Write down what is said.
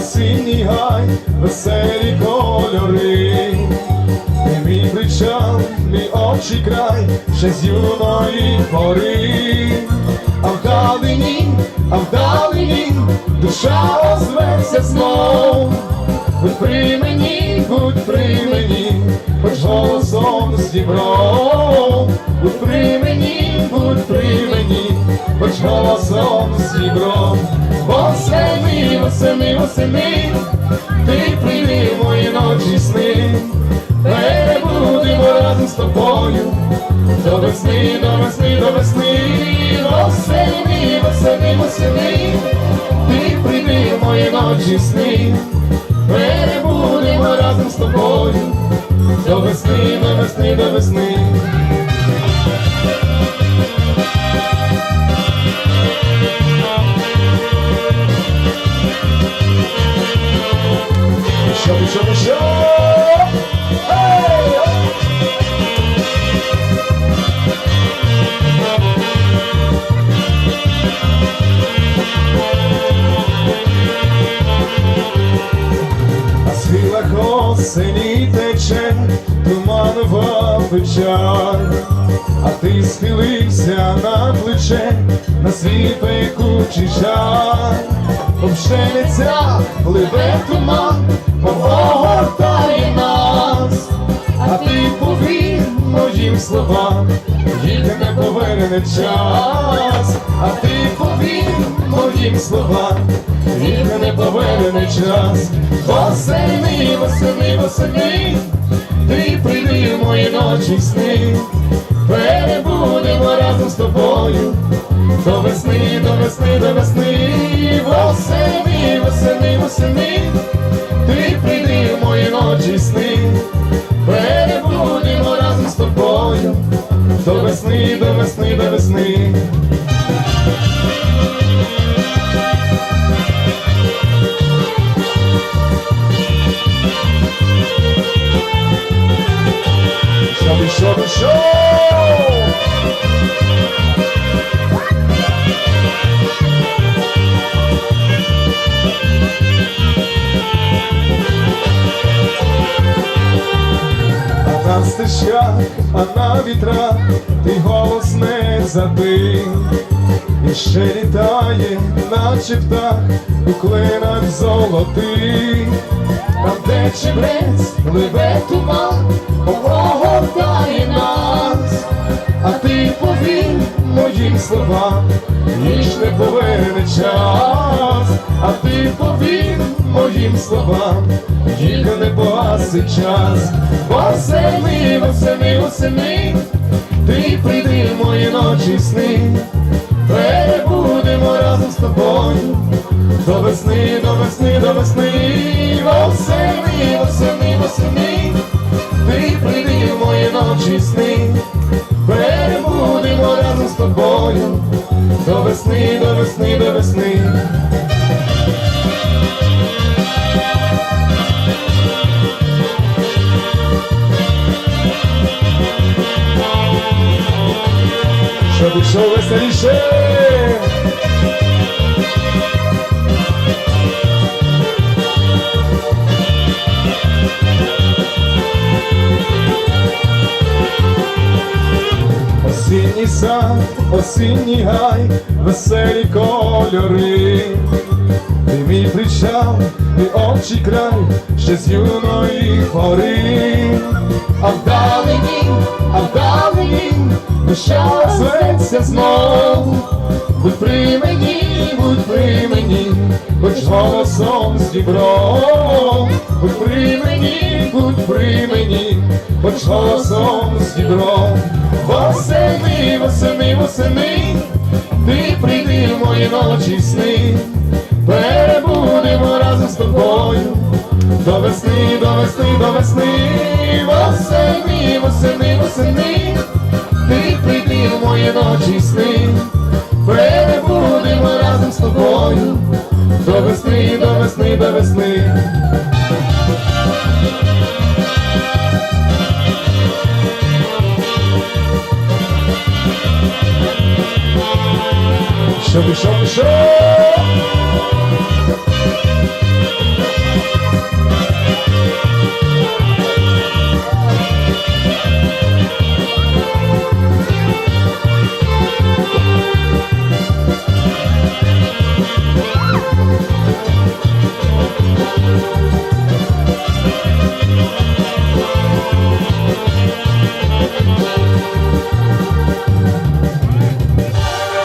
осінній гай, веселі кольори, ти мій причал, мій очі край, ще з юної пори, а вдалині, а вдалині, душа озветься знов. Будь при мені, будь при мені, хоч голосом з Дніпром. Будь при мені, будь хоч голосом з Дніпром. Восени, восени, восени, ти прийди мої ночі сни, перебудемо разом з тобою. До весни, до весни, до весни, восени, восени, восени, ти прийди мої ночі сни перебудемо разом з тобою до весни, до весни, до весни. Схилах осені тече туманова печаль, а ти схилився на плече, на свій пекучий жаль, Общениця пливе туман, мов огортає нас, а ти повір моїм словам, їх не поверне час, а ти повір моїм словам, їх не поверне час. Восени, восени, ти прийди в мої ночі сни, перебудемо разом з тобою. До весни, до весни, до весни, восени, восени, восени, ти прийди в мої ночі сни, перебудемо разом з тобою, до весни, до весни, до весни. На стежках, а на вітрах ти голос не забий, і ще літає, наче птах у клинах золотих, там де чебрець пливе туман, ніж не поверне час, а ти повір моїм словам, їх не погасить час, восени, восени, восени, ти прийди в мої ночі сни, перебудемо разом з тобою, до весни, до весни, до весни, восени, восени, восени, ти прийди в мої ночі сни, весни, до весни. Щоб йшов веселіше. Осінній сад, осінній гай, веселі кольори. Ти мій причал, і очі край, ще з юної пори. А вдалині, а вдалині, душа зветься знов. Будь при мені, будь при мені, хоч голосом з дібром. Будь при мені, будь при мені, хоч голосом з дібром. Восени, восени, восени, ти прийди в мої ночі сни, перебудемо разом з тобою, до весни, до весни, до весни, восени, восени, восени, ти прийди в мої ночі сни, з тобою, до весни, до весни, до весни. Щоб ішов, ішов.